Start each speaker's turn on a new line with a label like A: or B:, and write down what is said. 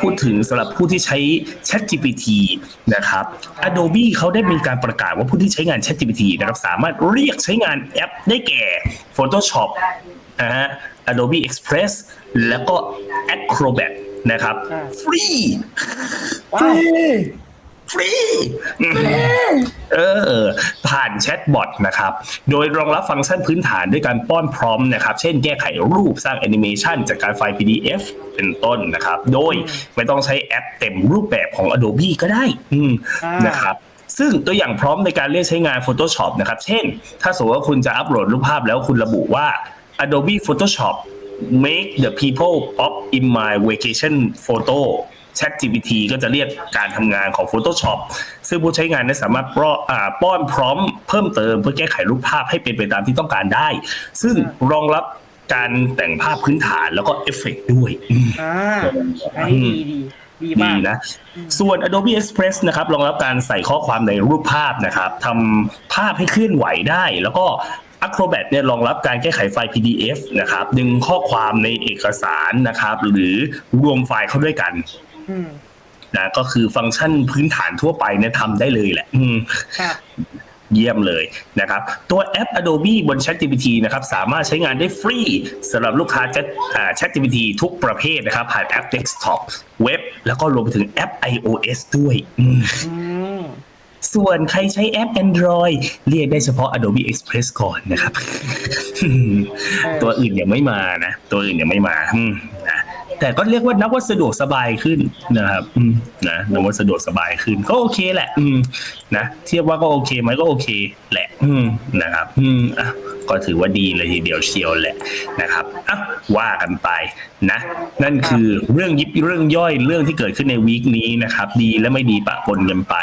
A: พูดถึงสำหรับผู้ที่ใช้ ChatGPT นะครับ Adobe เขาได้มีการประกาศว่าผู้ที่ใช้งาน ChatGPT นะครับสามารถเรียกใช้งานแอปได้แก่ Photoshop นะฮะ Adobe Express แล้วก็ Acrobat นะครับ
B: อ่า
A: ฟรี
B: ว้า
C: ฟ
B: ว
C: รี
A: ฟรีเออผ่านแชทบอทนะครับ โดยรองรับฟังก์ชันพื้นฐานด้วยการป้อนพร้อมนะครับ เช่นแก้ไขรูปสร้างแอนิเมชันจากการไฟล์ PDF เป็นต้นนะครับ โดยไม่ต้องใช้แอปเต็มรูปแบบของ Adobe ก็ได้อืม
B: อ่าน
A: นะครับซึ่งตัวอย่างพร้อมในการเรียกใช้งาน Photoshop นะครับ เช่น ถ้าสมมติว่าคุณจะอัปโหลดรูปภาพแล้วคุณระบุว่า Adobe Photoshop make the people pop in my vacation photo ChatGPT ก็จะเรียกการทำงานของ Photoshop ซึ่งผู้ใช้งานนั้นสามารถป้อนอ่าป้อนพร้อมเพิ่มเติมเพื่อแก้ไขรูปภาพให้เป็นไปตามที่ต้องการได้ ซึ่งรองรับการแต่งภาพพื้นฐานแล้วก็เอฟเฟกต์ด้วยอืม
B: อ่าอันนี้ดีดีดี
A: ดี
B: มาก
A: นะ ส่วน Adobe Express นะครับรองรับการใส่ข้อความในรูปภาพนะครับทำภาพให้เคลื่อนไหวได้ แล้วก็ Acrobat เนี่ยรองรับการแก้ไขไฟล์ PDF นะครับ ดึงข้อความในเอกสารนะครับ หรือรวมไฟล์เข้าด้วยกัน
B: อืม
A: นะก็คือฟังก์ชันพื้นฐานทั่วไปเนี่ยทำได้เลยแหละ อืม
B: ครับ
A: เยี่ยมเลยนะครับ ตัวแอป Adobe บน ChatGPT นะครับ สามารถใช้งานได้ฟรีสำหรับลูกค้า Chat อ่า ChatGPT ทุกประเภทนะครับ ผ่านแอป Desktop เว็บ แล้วก็รวมไปถึงแอป iOS ด้วยอืม
B: อืม
A: ส่วนใครใช้แอป Android เรียกได้เฉพาะ Adobe Express ก่อนนะครับ ตัวอื่นยังไม่มานะ ตัวอื่นยังไม่มาอืมนะ แต่ก็เรียกว่านับว่าสะดวกสบายขึ้นนะครับอืมนะนับว่าสะดวกสบายขึ้น ก็โอเคแหละ อืมนะเทียบว่าก็โอเคไหมก็โอเค แหละ อืมนะครับ อืมอะก็ถือว่าดีเลยทีเดียวเชียวแหละนะครับอะว่ากันไปนะ นั่นคือเรื่องยิบเรื่องย่อยเรื่องที่เกิดขึ้นในวีคนี้นะครับ ดีและไม่ดีปะปนกันไป